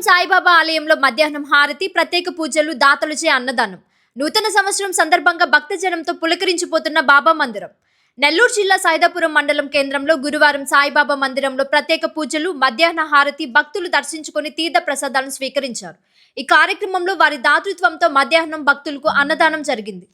శ్రీశైలం సాయిబాబా ఆలయంలో మధ్యాహ్నం హారతి ప్రత్యేక పూజలు దాతలుచే అన్నదానం. నూతన సంవత్సరం సందర్భంగా భక్తజనంతో పులకరించిపోతున్న బాబా మందిరం. నెల్లూరు జిల్లా సాయిదాపురం మండలం కేంద్రంలో గురువారం సాయిబాబా మందిరంలో ప్రత్యేక పూజలు మధ్యాహ్న హారతి భక్తులు దర్శించుకుని తీర్థ ప్రసాదాలను స్వీకరించారు. ఈ కార్యక్రమంలో వారి దాతృత్వంతో మధ్యాహ్నం భక్తులకు అన్నదానం జరిగింది.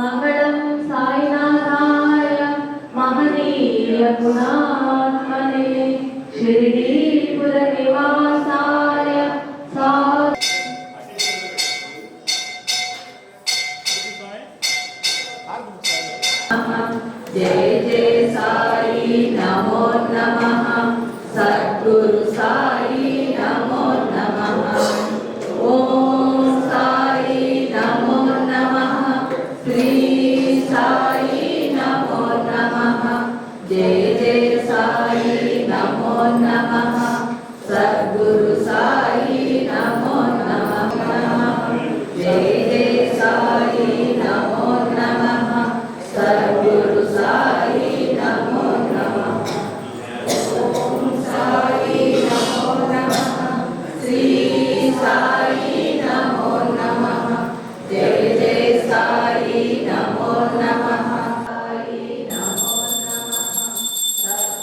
మంగళం సాయినాథాయ మహనీయ గుణాత్మనే షిరిడీపుర నివాసాయ సా జయ జయ సాయి నమో నమ సద్గురు సాయి నమో जय जय साई नमो नमः।